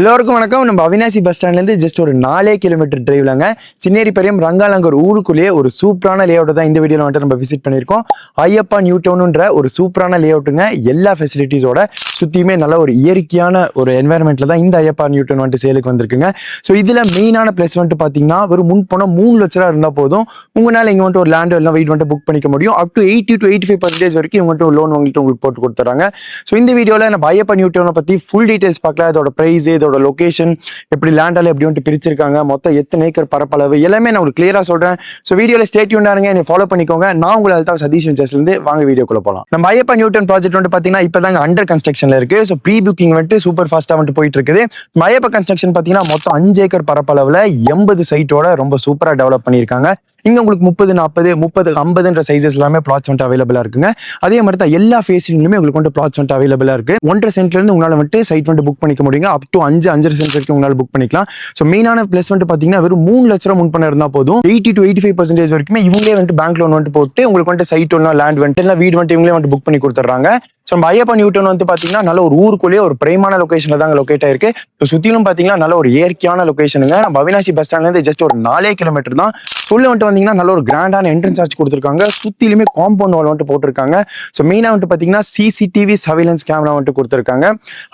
எல்லோருக்கும் வணக்கம். நம்ம அவினாசி பஸ் ஸ்டாண்ட்லேருந்து ஜஸ்ட் ஒரு நாலே கிலோமீட்டர் டிரைவ்லங்க சின்னேரி பெரியம் ரங்காலங்கர் ஒரு ஊருக்குள்ளேயே ஒரு சூப்பரான லே தான் இந்த வீடியோவில் வந்துட்டு நம்ம விசிட் பண்ணியிருக்கோம். ஐயப்பா நியூ டவுனுன்ற ஒரு சூப்பரான லே அவுட்டுங்க எல்லா ஃபெசிலிட்டிஸோட சுற்றியுமே நல்ல ஒரு இயற்கையான ஒரு என்வாயர்மெண்ட்டில் தான் இந்த ஐயப்பா நியூ டவுன் வந்துட்டு சேலுக்கு வந்திருக்குங்க. ஸோ இதில் மெயினான ப்ளஸ் வந்துட்டு பார்த்தீங்கன்னா ஒரு முன் போனால் மூணு லட்ச ரூபா இருந்தால் போதும். உங்களால் இங்கே வந்துட்டு ஒரு லேண்ட் எல்லாம் வீடு வந்துட்டு புக் பண்ணிக்க முடியும். Up to eighty to eighty five percentage வரைக்கும் இவங்க வந்துட்டு லோன் வாங்கிட்டு உங்களுக்கு போட்டு கொடுத்துறாங்க ஸோ இந்த வீடியோவில் நம்ம ஐயப்பா நியூ டவுனை பற்றி ஃபுல் டீடைல்ஸ் பார்க்கலாம். அதோட ப்ரைஸ் இதோட லொகேஷன் எப்படி லேண்டால எப்படி வந்துட்டு பிரிச்சிருக்காங்க மொத்தம் எத்தனை ஏக்கர் பரப்பளவு எல்லாமே நான் உங்களுக்கு கிளியராக சொல்றேன். ஸோ வீடியோவில் ஸ்டேட் என்னை ஃபாலோ பண்ணிக்கோங்க. நான் உங்களை அல்தா சதீஷ் வெஞ்சர்ஸ்லேருந்து வாங்க வீடியோக்குள்ள போகலாம் நம்ம ஐயப்பா நியூட்டன் ப்ராஜெக்ட் வந்து பார்த்தீங்கன்னா இப்போ தாங்க அண்டர் கன்ஸ்ட்ரக்ஷன்ல இருக்கு. ஸோ ப்ரீ புக்கிங் வந்துட்டு சூப்பர் ஃபாஸ்ட்டாக வந்துட்டு போயிட்டு இருக்குது. மயப்ப கன்ஸ்ட்ரக்ஷன் பார்த்தீங்கன்னா மொத்தம் அஞ்சு ஏக்கர் பரப்பளவில் எண்பது சைட்டோட ரொம்ப சூப்பராக டெவலப் பண்ணியிருக்காங்க. இங்கே உங்களுக்கு முப்பது நாற்பது முப்பது ஐம்பதுன்ற சைஸஸ் எல்லாமே பிளாட்ஸ் வந்துட்டு அவைலபிளா இருக்குங்க. அதே மாதிரி தான் எல்லா ஃபேஸ்லையுமே உங்களுக்கு வந்து பிளாட்ஸ் வந்துட்டு அவைலபிளாக இருக்கு. ஒன்றரை சென்ட்ல இருந்து வந்துட்டு சைட் வந்துட்டு புக் பண்ணிக்க முடியுங்க. அப் டு அஞ்சு அஞ்சரை சென்ட் வரைக்கும் உங்களால புக் பண்ணிக்கலாம். ஸோ மெயினான பிளஸ் வந்துட்டு பாத்தீங்கன்னா வெறும் மூணு லட்ச ரூபா முன் பண்ண இருந்தால் போதும். Eighty to eighty five percentage வரைக்குமே இவங்களே வந்துட்டு பேங்க் லோன் வந்துட்டு போட்டு உங்களுக்கு வந்துட்டு சைட் ஒன்றா லேண்ட் வந்துட்டு இல்லை வீடு வந்துட்டு இவங்களே வந்துட்டு புக் பண்ணி கொடுத்துட்றாங்க. ஸோ நம்ம ஐயப்பா நியூட்டன் வந்து பார்த்தீங்கன்னா நல்ல ஒரு ஊருக்குள்ளேயே ஒரு பிரைமான லொக்கேஷனில் தாங்க லொக்கேட் ஆயிருக்கு. இப்போ சுற்றிலும் பார்த்தீங்கன்னா நல்ல ஒரு இயற்கையான லொகேஷனுங்க நம்ம அவினாசி பஸ் ஸ்டாண்ட்லேருந்து ஜஸ்ட் ஒரு நாலே கிலோமீட்டர் தான். சொல்ல வந்துட்டு வந்தீங்கன்னா நல்ல ஒரு கிராண்டான என்ட்ரன்ஸ் ஆச்சு கொடுத்துருக்காங்க. சுற்றிலுமே காம்பவுண்ட் வால் வந்துட்டு போட்டிருக்காங்க. ஸோ மெயினாக வந்துட்டு பார்த்தீங்கன்னா சிசிடிவி சர்வேலன்ஸ் கேமரா வந்துட்டு கொடுத்துருக்காங்க.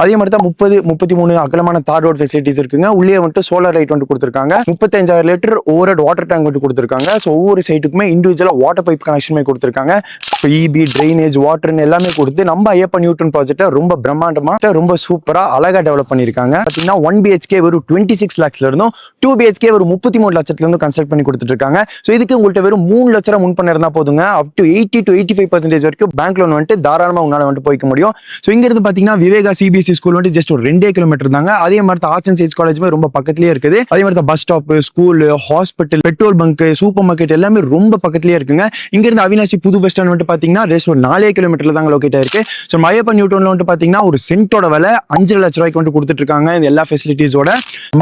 அதே மாதிரி தான் முப்பது முப்பத்தி மூணு அகலமான தார் ரோட் ஃபெசிலிட்டிஸ் இருக்குங்க. உள்ளே வந்துட்டு சோலார் லைட் வந்துட்டு கொடுத்துருக்காங்க. முப்பத்தஞ்சாயிரம் லிட்டர் ஓவர் வாட்டர் டேங்க் வந்துட்டு கொடுத்துருக்காங்க. ஸோ ஒவ்வொரு சைட்டுக்குமே இண்டிவிஜுவலாக வாட்டர் பைப் கனெக்ஷனுமே கொடுத்துருக்காங்க. ஸோ இபி ட்ரைனேஜ் வாட்டர்னு எல்லாமே கொடுத்து நம்ம ஐயப்பா நியூட்டன் ப்ராஜெக்டை ரொம்ப பிரம்மாண்டமாக ரொம்ப சூப்பராக அழகா டெவலப் பண்ணியிருக்காங்க பார்த்தீங்கன்னா ஒன் பிஹெச்கே வெறும் டுவெண்ட்டி சிக்ஸ் லேக்ஸ்ல இருந்தும் டூ பிஹெச்கே ஒரு முப்பத்தி மூணு லட்சத்துல இருந்து கன்ஸ்ட்ரக்ட் பண்ணி கொடுத்துட்டு இருக்காங்க ஸோ இதுக்கு உங்கள்கிட்ட வெறும் மூணு லட்சம் ரூபா முன் பண்ண இருந்தால் போதுங்க. Up to eighty to eighty five percentage வரைக்கும் பேங்க் லோன் வந்துட்டு தாராளமாக உங்களால் வந்துட்டு போய்க்க முடியும். ஸோ இங்கிருந்து பார்த்தீங்கன்னா விவேகா சிபிஎஸ்சி ஸ்கூல் வந்துட்டு ஜஸ்ட் ஒரு ரெண்டே கிலோமீட்டர் தாங்க. அதே மாதிரி ஆர்ட்ஸ் அண்ட் சயின்ஸ் காலேஜுமே ரொம்ப பக்கத்துலேயே இருக்குது. அதே மாதிரி bus stop school hospital petrol bunk supermarket எல்லாமே ரொம்ப பக்கத்துலேயே இருக்குங்க. இங்கிருந்து அவினாசி புது பஸ் ஸ்டாண்ட் வந்துட்டு பார்த்தீங்கன்னா ஜஸ்ட் ஒரு நாலே கிலோமீட்டர்ல தாங்க லொக்கேட் ஆயிருக்கு. ஸோ மயப்பா நியூட்டன்ல வந்துட்டு பார்த்தீங்கன்னா ஒரு சென்ட்டோட விலை அஞ்சு லட்ச ரூபாய்க்கு வந்துட்டு கொடுத்துட்டு இருக்காங்க இந்த எல்லா ஃபெசிலிட்டிஸோட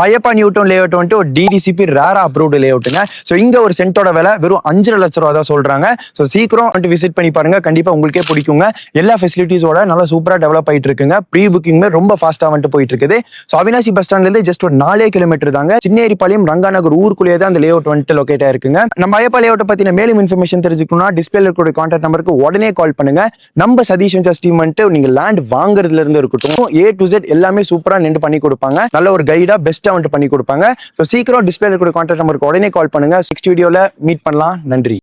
மயப்பா நியூட்டன் லேஅவுட் வந்துட்டு ஒரு டிடிசிபி ரேரா அப்ரூவ்டு லேஅவுட்டுங்க ஸோ இங்க ஒரு சென்ட்டோட விலை வெறும் அஞ்சு லட்ச ரூபா தான் சொல்றாங்க. ஸோ சீக்கிரம் வந்துட்டு விசிட் பண்ணி பாருங்க. கண்டிப்பா உங்களுக்கே பிடிக்குங்க. எல்லா ஃபெசிலிட்டிஸோட நல்லா சூப்பரா டெவலப் ஆயிட்டு இருக்குங்க ப்ரீ புக்கிங்மே ரொம்ப ஃபாஸ்டா வந்துட்டு போயிட்டு இருக்குது ஸோ அவினாசி பஸ் ஸ்டாண்ட்ல இருந்து ஜஸ்ட் ஒரு நாலே கிலோமீட்டர் தாங்க. சின்னேரிப்பாளையம் ரங்காநகர் ஊருக்குள்ளேயே தான் அந்த லேஅவுட் வந்துட்டு லொக்கேட் ஆயிருக்குங்க. நம்ம ஐயப்பா லேஅவுட்டை பத்தின மேலும் இன்ஃபர்மேஷன் தெரிஞ்சுக்கணும்னா டிஸ்பிளே இருக்கக்கூடிய கான்டாக்ட் நம்பருக்கு உடனே கால் பண்ணுங்க. நம்ம சதீஷ் வெஞ்சர்ஸ் டீம் நீங்க லேண்ட் வாங்குறதுல இருந்து இருக்கட்டும் ஏ டு செட் எல்லாமே சூப்பரா நின்று பண்ணி கொடுப்பாங்க. நல்ல ஒரு கைடா பெஸ்டா வந்துட்டு பண்ணி கொடுப்பாங்க. ஸோ சீக்கிரம் டிஸ்பிளே இருக்கிற கான்டாக்ட் நம்பருக்கு உடனே கால் பண்ணுங்க. நெக்ஸ்ட் வீடியோல மீட் பண்ணலாம். நன்றி.